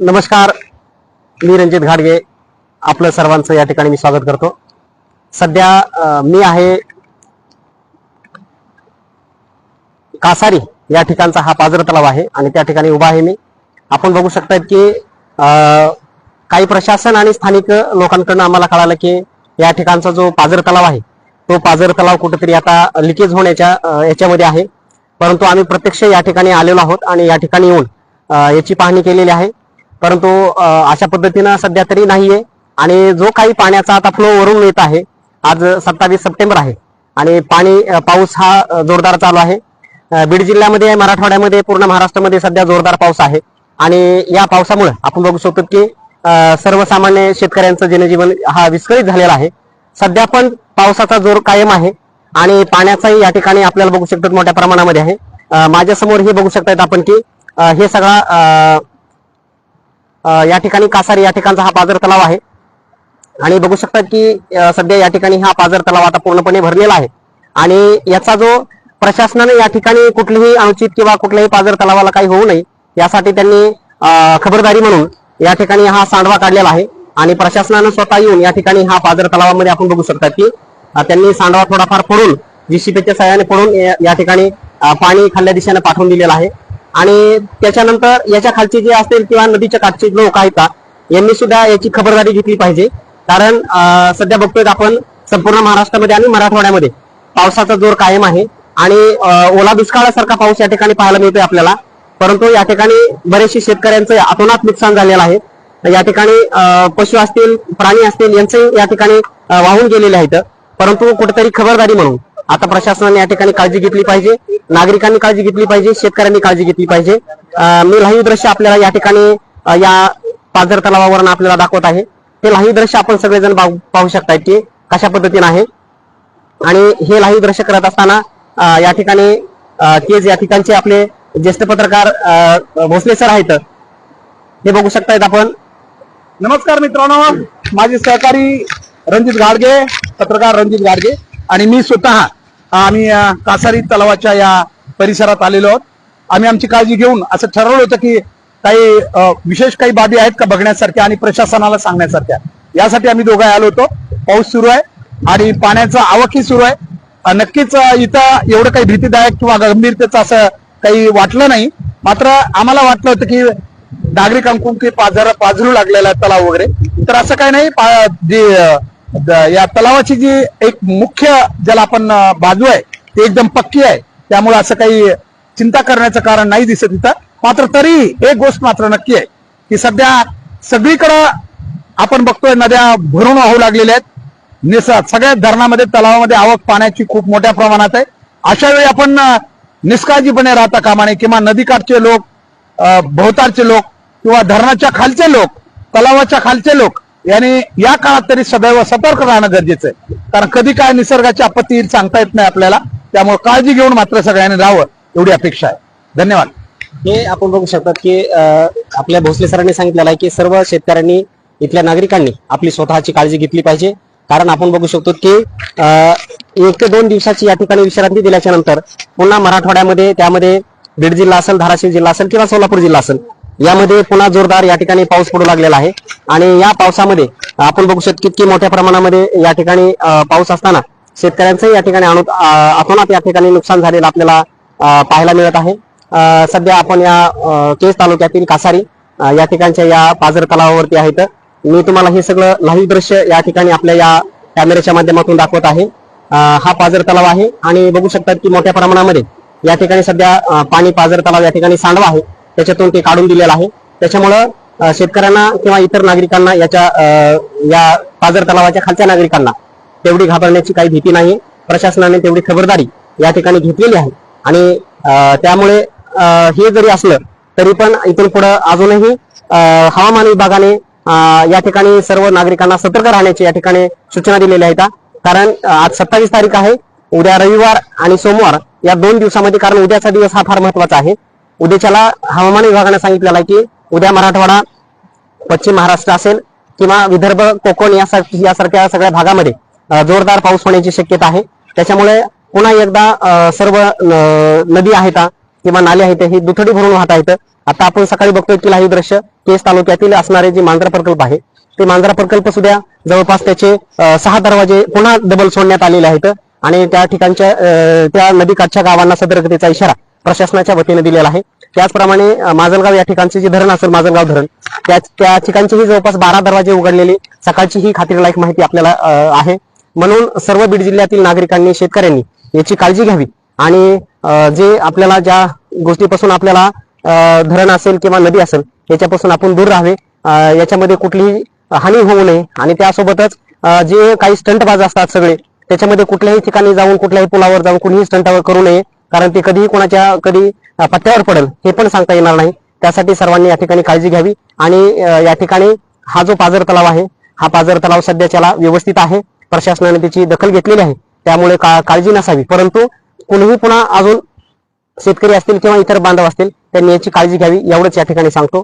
नमस्कार मी रणजित घाडगे आपलं सर्वांचं या ठिकाणी मी स्वागत करतो. सध्या मी आहे कासारी या ठिकाणचा हा पाझर तलाव आहे आणि त्या ठिकाणी उभा आहे मी. आपण बघू शकतात की काही प्रशासन आणि स्थानिक लोकांकडून आम्हाला कळालं की या ठिकाणचा जो पाझर तलाव आहे तो पाझर तलाव कुठेतरी आता लिकेज होण्याच्या याच्यामध्ये आहे. परंतु आम्ही प्रत्यक्ष या ठिकाणी आलेलो आहोत आणि या ठिकाणी येऊन याची पाहणी केलेली आहे. परंतु अशा पद्धतीनं सध्या तरी नाहीये. आणि जो काही पाण्याचा आता फ्लो वरून येत आहे आज सत्तावीस सप्टेंबर आहे. आणि पाणी पाऊस हा जोरदार चालू आहे. बीड जिल्ह्यामध्ये मराठवाड्यामध्ये पूर्ण महाराष्ट्रामध्ये सध्या जोरदार पाऊस आहे. आणि या पावसामुळे आपण बघू शकतो की सर्वसामान्य शेतकऱ्यांचं जनजीवन हा विस्कळीत झालेला आहे. सध्या पण पावसाचा जोर कायम आहे. आणि पाण्याचाही या ठिकाणी आपल्याला बघू शकतो मोठ्या प्रमाणामध्ये आहे. माझ्यासमोर हे बघू शकतात आपण की हे सगळा या ठिकाणी कासारी या ठिकाणचा हा पाझर तलाव आहे. आणि बघू शकतात की सध्या या ठिकाणी हा पाझर तलाव आता पूर्णपणे भरलेला आहे. आणि याचा जो प्रशासनाने या ठिकाणी कुठलीही अनुचित किंवा कुठल्याही पाझर तलावाला काही होऊ नये यासाठी त्यांनी खबरदारी म्हणून या ठिकाणी हा सांडवा काढलेला आहे. आणि प्रशासनानं स्वतः येऊन या ठिकाणी हा पाझर तलावामध्ये आपण बघू शकतात की त्यांनी सांडवा थोडाफार फोडून जीसीपीच्या सहाय्याने फोडून या- ठिकाणी पाणी खाल्ल्या दिशेने पाठवून दिलेलं आहे. आणि त्याच्यानंतर याच्या खालचे जे असतील किंवा नदीच्या काठचे लोक आहेत का यांनी सुद्धा याची खबरदारी घेतली पाहिजे. कारण सध्या बघतोय आपण संपूर्ण महाराष्ट्रामध्ये आणि मराठवाड्यामध्ये पावसाचा जोर कायम आहे. आणि ओला दुष्काळासारखा पाऊस या ठिकाणी पाहायला मिळतोय आपल्याला. परंतु या ठिकाणी बरेचसे शेतकऱ्यांचं अतोनात नुकसान झालेलं आहे. या ठिकाणी पशु असतील प्राणी असतील यांचे या ठिकाणी वाहून गेलेले आहेत परंतु कुठेतरी खबरदारी म्हणून आता प्रशासनाने या ठिकाणी काळजी घेतली पाहिजे नागरिकांनी काळजी घेतली पाहिजे शेतकऱ्यांनी काळजी घेतली पाहिजे. मी लाईव्ह दृश्य आपल्याला या ठिकाणी या पाझर तलावावरून आपल्याला दाखवत आहे. ते लाईव्ह दृश्य आपण सगळेजण पाहू पाहू शकताय की कशा पद्धतीने आहे. आणि हे लाईव्ह दृश्य करत असताना या ठिकाणी तेच या ठिकाणचे आपले ज्येष्ठ पत्रकार अं, भोसले सर आहेत. हे बघू शकतायत आपण. नमस्कार मित्रांनो. माझे सहकारी रणजित गाडगे पत्रकार रणजित गाडगे. आणि मी स्वतः आम्ही कासारी तलावाच्या या परिसरात आलेलो आहोत. आम्ही आमची काळजी घेऊन असं ठरवलं होतं की काही विशेष काही बाबी आहेत का बघण्यासारख्या आणि प्रशासनाला सांगण्यासारख्या. यासाठी आम्ही दोघं आलो होतो. पाऊस सुरू आहे आणि पाण्याचा आवकही सुरू आहे. नक्कीच इथं एवढं काही भीतीदायक किंवा गंभीरतेचं असं काही वाटलं नाही. मात्र आम्हाला वाटलं होतं की नागरिकांकडून की पाझर पाझरू लागलेला आहे तलाव वगैरे. तर असं काही नाही. या तलावाची जी एक मुख्य ज्याला आपण बाजू आहे ती एकदम पक्की आहे. त्यामुळे असं काही चिंता करण्याचं कारण नाही दिसत इथं. मात्र तरी एक गोष्ट मात्र नक्की आहे की सध्या सगळीकडं आपण बघतोय नद्या भरून वाहू लागलेल्या आहेत. निस सगळ्या धरणामध्ये तलावामध्ये आवक पाण्याची खूप मोठ्या प्रमाणात आहे. अशा वेळी आपण निष्काळजीपणे राहता कामा नये किंवा नदीकाठचे लोक भोवतारचे लोक किंवा धरणाच्या खालचे लोक तलावाच्या खालचे लोक याने या काळात तरी सदैव सतर्क राहणं गरजेचं आहे. कारण कधी काय निसर्गाची आपत्ती येईल सांगता येत नाही आपल्याला. त्यामुळे काळजी घेऊन मात्र सगळ्यांनी राहावं एवढी अपेक्षा आहे. धन्यवाद. हे आपण बघू शकतात की अं, आपल्या भोसले सरांनी सांगितलेलं आहे की सर्व शेतकऱ्यांनी इथल्या नागरिकांनी आपली स्वतःची काळजी घेतली पाहिजे. कारण आपण बघू शकतो की अं, एक ते दोन दिवसाची या ठिकाणी विश्रांती दिल्याच्या नंतर पुन्हा मराठवाड्यामध्ये त्यामध्ये बीड जिल्हा असेल धाराशिव जिल्हा असेल किंवा सोलापूर जिल्हा असेल यामध्ये पुन्हा जोरदार या ठिकाणी पाऊस पडू लागलेला आहे. आणि या पावसामध्ये आपण बघू शकतो कितकी मोठ्या प्रमाणामध्ये या ठिकाणी पाऊस असताना शेतकऱ्यांचंही या ठिकाणी अनु- अतोनात या ठिकाणी नुकसान झालेलं आपल्याला पाहायला मिळत आहे. सध्या आपण या केज तालुक्यातील कासारी या ठिकाणच्या या पाझर तलावावरती आहेत मी तुम्हाला हे सगळं लाईव्ह दृश्य या ठिकाणी आपल्या या कॅमेऱ्याच्या माध्यमातून दाखवत आहे. हा पाझर तलाव आहे. आणि बघू शकतात की मोठ्या प्रमाणामध्ये या ठिकाणी सध्या पाणी पाझर तलाव या ठिकाणी सांडवा आहे. त्याच्यातून ते काढून दिलेलं आहे. त्याच्यामुळं शेतकऱ्यांना किंवा इतर नागरिकांना याच्या अं, या पाझर तलावाच्या खालच्या नागरिकांना तेवढी घाबरण्याची काही भीती नाही. प्रशासनाने तेवढी खबरदारी या ठिकाणी घेतलेली आहे. आणि त्यामुळे हे जरी असलं तरी पण इथून पुढे अजूनही हवामान विभागाने या ठिकाणी सर्व नागरिकांना सतर्क राहण्याची या ठिकाणी सूचना दिलेल्या आहेत. कारण आज सत्तावीस तारीख आहे. उद्या रविवार आणि सोमवार या दोन दिवसामध्ये कारण उद्याचा दिवस हा फार महत्त्वाचा आहे. उद्याच्याला हवामान विभागाने सांगितलेलं आहे की उद्या मराठवाडा पश्चिम महाराष्ट्र असेल किंवा विदर्भ कोकण यासारख्या यासारख्या सगळ्या भागामध्ये जोरदार पाऊस होण्याची शक्यता आहे. त्याच्यामुळे पुन्हा एकदा सर्व नदी आहेत किंवा नाले आहेत ही दुथडी भरून वाहत आहेत. आता आपण सकाळी बघतोय की लाईव्ह दृश्य केस तालुक्यातील असणारे जे मांजरा प्रकल्प आहे ते मांजरा प्रकल्प सुद्धा जवळपास त्याचे सहा दरवाजे पुन्हा डबल सोडण्यात आलेले आहेत. आणि त्या ठिकाणच्या त्या नदीकाठच्या गावांना सतर्कतेचा इशारा प्रशासनाच्या वतीने दिलेला आहे. त्याचप्रमाणे माजलगाव या ठिकाणचे जे धरण असेल माजलगाव धरण त्या त्या ठिकाणचेही जवळपास बारा दरवाजे उघडलेले सकाळची ही खात्रीलायक माहिती आपल्याला आहे. म्हणून सर्व बीड जिल्ह्यातील नागरिकांनी शेतकऱ्यांनी याची काळजी घ्यावी. आणि जे आपल्याला ज्या गोष्टीपासून आपल्याला धरण असेल किंवा नदी असेल याच्यापासून आपण दूर राहावे. याच्यामध्ये कुठलीही हानी होऊ नये. आणि त्यासोबतच जे काही स्टंटबाज असतात सगळे त्याच्यामध्ये कुठल्याही ठिकाणी जाऊन कुठल्याही पुलावर जाऊन कुणीही स्टंटावर करू नये. कारण ते कधीही कोणाच्या कधी पत्त्यावर पडेल हे पण सांगता येणार नाही. त्यासाठी सर्वांनी या ठिकाणी काळजी घ्यावी आणि या ठिकाणी हा जो पाझर तलाव आहे हा पाझर तलाव सध्याच्याला व्यवस्थित आहे. प्रशासनाने त्याची दखल घेतलेली आहे. त्यामुळे का- काळजी नसावी. परंतु कुणीही पुन्हा अजून शेतकरी असतील किंवा इतर बांधव असतील त्यांनी याची काळजी घ्यावी एवढंच या ठिकाणी सांगतो.